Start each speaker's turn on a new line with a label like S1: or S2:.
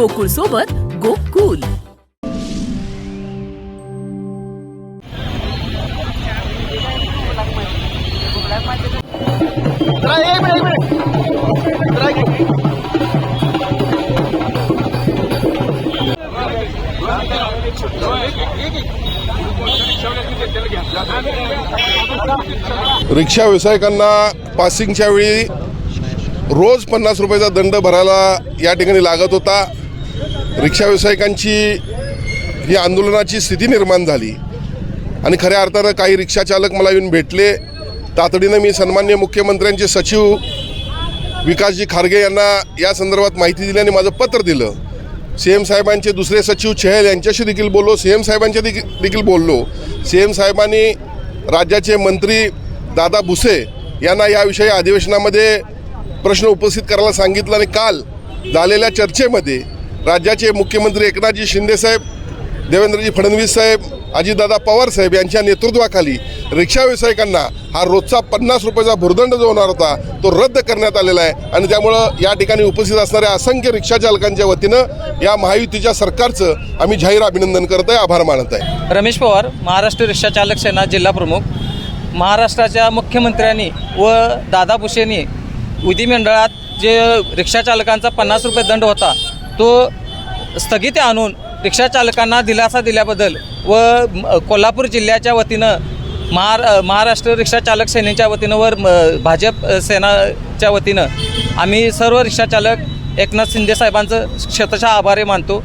S1: गोकुळ सोबत गोकुल.
S2: रिक्षा व्यावसायिकांना पासिंगच्या वेळी रोज पन्नास रुपयाचा दंड भरायला या ठिकाणी लागत होता. रिक्षा व्यावसायिकांची ही आंदोलनाची स्थिती निर्माण झाली. आणि खऱ्या अर्थानं काही रिक्षाचालक मला येऊन भेटले. तातडीनं मी सन्मान्य मुख्यमंत्र्यांचे सचिव विकासजी खारगे यांना या संदर्भात माहिती दिली आणि माझं पत्र दिलं. सी एम साहेबांचे दुसरे सचिव चहल यांच्याशी देखील बोललो. सी एम साहेबांच्या देखील देखील बोललो. सी एम साहेबांनी राज्याचे मंत्री दादा भुसे यांना याविषयी अधिवेशनामध्ये प्रश्न उपस्थित करायला सांगितलं आणि काल झालेल्या चर्चेमध्ये राज्याचे मुख्यमंत्री एकनाथजी शिंदेसाहेब देवेंद्रजी फडणवीस साहेब अजितदादा पवार साहेब यांच्या नेतृत्वाखाली रिक्षा व्यावसायिकांना हा रोजचा पन्नास रुपयाचा भुर्दंड जो होणार होता तो रद्द करण्यात आलेला आहे. आणि त्यामुळं या ठिकाणी उपस्थित असणाऱ्या असंख्य रिक्षा चालकांच्या वतीनं या महायुतीच्या सरकारचं आम्ही जाहीर अभिनंदन करत आहे आभार मानत आहे.
S3: रमेश पवार महाराष्ट्र रिक्षा चालक सेना जिल्हा प्रमुख. महाराष्ट्राच्या मुख्यमंत्र्यांनी व दादा भुसेंनी विधिमंडळात जे रिक्षा चालकांचा पन्नास रुपये दंड होता तो स्थगिती आणून रिक्षाचालकांना दिलासा दिल्याबद्दल व कोल्हापूर जिल्ह्याच्या वतीनं महार महाराष्ट्र रिक्षा चालक सेनेच्या वतीनं व म- भाजप सेनाच्या वतीनं आम्ही सर्व रिक्षाचालक एकनाथ शिंदे साहेबांचं शतशः आभारी मानतो.